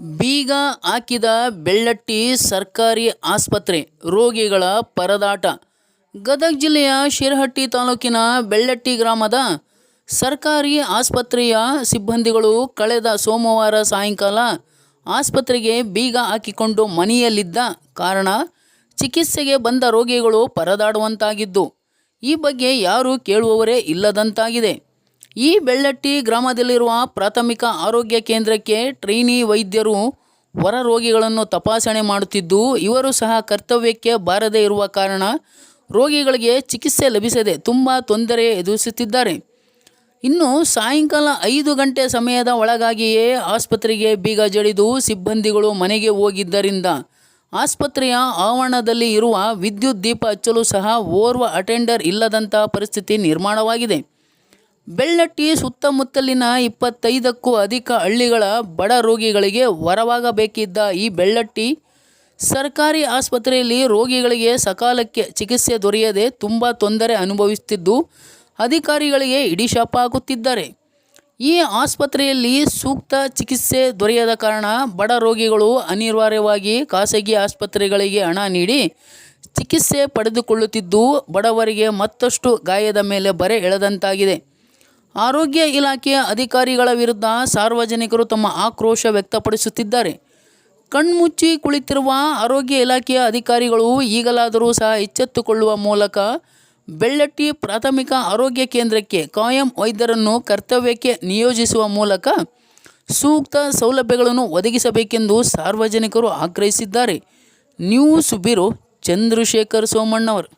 ಬೀಗ ಹಾಕಿದ ಬೆಳ್ಳಟ್ಟಿ ಸರ್ಕಾರಿ ಆಸ್ಪತ್ರೆ, ರೋಗಿಗಳ ಪರದಾಟ. ಗದಗ ಜಿಲ್ಲೆಯ ಶಿರಹಟ್ಟಿ ತಾಲೂಕಿನ ಬೆಳ್ಳಟ್ಟಿ ಗ್ರಾಮದ ಸರ್ಕಾರಿ ಆಸ್ಪತ್ರೆಯ ಸಿಬ್ಬಂದಿಗಳು ಕಳೆದ ಸೋಮವಾರ ಸಾಯಂಕಾಲ ಆಸ್ಪತ್ರೆಗೆ ಬೀಗ ಹಾಕಿಕೊಂಡು ಮನೆಯಲ್ಲಿದ್ದ ಕಾರಣ ಚಿಕಿತ್ಸೆಗೆ ಬಂದ ರೋಗಿಗಳು ಪರದಾಡುವಂತಾಗಿದ್ದು, ಈ ಬಗ್ಗೆ ಯಾರೂ ಕೇಳುವವರೇ ಇಲ್ಲದಂತಾಗಿದೆ. ಈ ಬೆಳ್ಳಟ್ಟಿ ಗ್ರಾಮದಲ್ಲಿರುವ ಪ್ರಾಥಮಿಕ ಆರೋಗ್ಯ ಕೇಂದ್ರಕ್ಕೆ ಟ್ರೈನಿ ವೈದ್ಯರು ಹೊರ ರೋಗಿಗಳನ್ನು ತಪಾಸಣೆ ಮಾಡುತ್ತಿದ್ದು, ಇವರು ಸಹ ಕರ್ತವ್ಯಕ್ಕೆ ಬಾರದೇ ಇರುವ ಕಾರಣ ರೋಗಿಗಳಿಗೆ ಚಿಕಿತ್ಸೆ ಲಭಿಸದೆ ತುಂಬ ತೊಂದರೆ ಎದುರಿಸುತ್ತಿದ್ದಾರೆ. ಇನ್ನು ಸಾಯಂಕಾಲ ಐದು ಗಂಟೆ ಸಮಯದ ಒಳಗಾಗಿಯೇ ಆಸ್ಪತ್ರೆಗೆ ಬೀಗ ಜಡಿದು ಸಿಬ್ಬಂದಿಗಳು ಮನೆಗೆ ಹೋಗಿದ್ದರಿಂದ ಆಸ್ಪತ್ರೆಯ ಆವರಣದಲ್ಲಿ ಇರುವ ವಿದ್ಯುತ್ ದೀಪ ಹಚ್ಚಲು ಸಹ ಓರ್ವ ಅಟೆಂಡರ್ ಇಲ್ಲದಂಥ ಪರಿಸ್ಥಿತಿ ನಿರ್ಮಾಣವಾಗಿದೆ. ಬೆಳ್ಳಟ್ಟಿ ಸುತ್ತಮುತ್ತಲಿನ ಇಪ್ಪತ್ತೈದಕ್ಕೂ ಅಧಿಕ ಹಳ್ಳಿಗಳ ಬಡ ರೋಗಿಗಳಿಗೆ ವರವಾಗಬೇಕಿದ್ದ ಈ ಬೆಳ್ಳಟ್ಟಿ, ಸರ್ಕಾರಿ ಆಸ್ಪತ್ರೆಯಲ್ಲಿ ರೋಗಿಗಳಿಗೆ ಸಕಾಲಕ್ಕೆ ಚಿಕಿತ್ಸೆ ದೊರೆಯದೆ ತುಂಬ ತೊಂದರೆ ಅನುಭವಿಸುತ್ತಿದ್ದು, ಅಧಿಕಾರಿಗಳಿಗೆ ಹಿಡಿಶಾಪ ಹಾಕುತ್ತಿದ್ದಾರೆ ಈ ಆಸ್ಪತ್ರೆಯಲ್ಲಿ ಸೂಕ್ತ ಚಿಕಿತ್ಸೆ ದೊರೆಯದ ಕಾರಣ ಬಡ ರೋಗಿಗಳು ಅನಿವಾರ್ಯವಾಗಿ ಖಾಸಗಿ ಆಸ್ಪತ್ರೆಗಳಿಗೆ ಹಣ ನೀಡಿ ಚಿಕಿತ್ಸೆ ಪಡೆದುಕೊಳ್ಳುತ್ತಿದ್ದು, ಬಡವರಿಗೆ ಮತ್ತಷ್ಟು ಗಾಯದ ಮೇಲೆ ಬರೆ ಎಳೆದಂತಾಗಿದೆ. ಆರೋಗ್ಯ ಇಲಾಖೆಯ ಅಧಿಕಾರಿಗಳ ವಿರುದ್ಧ ಸಾರ್ವಜನಿಕರು ತಮ್ಮ ಆಕ್ರೋಶ ವ್ಯಕ್ತಪಡಿಸುತ್ತಿದ್ದಾರೆ. ಕಣ್ಮುಚ್ಚಿ ಕುಳಿತಿರುವ ಆರೋಗ್ಯ ಇಲಾಖೆಯ ಅಧಿಕಾರಿಗಳು ಈಗಲಾದರೂ ಸಹ ಎಚ್ಚೆತ್ತುಕೊಳ್ಳುವ ಮೂಲಕ ಬೆಳ್ಳಟ್ಟಿ ಪ್ರಾಥಮಿಕ ಆರೋಗ್ಯ ಕೇಂದ್ರಕ್ಕೆ ಕಾಯಂ ವೈದ್ಯರನ್ನು ಕರ್ತವ್ಯಕ್ಕೆ ನಿಯೋಜಿಸುವ ಮೂಲಕ ಸೂಕ್ತ ಸೌಲಭ್ಯಗಳನ್ನು ಒದಗಿಸಬೇಕೆಂದು ಸಾರ್ವಜನಿಕರು ಆಗ್ರಹಿಸಿದ್ದಾರೆ. News bureau Chandrashekhar ಸೋಮಣ್ಣವರು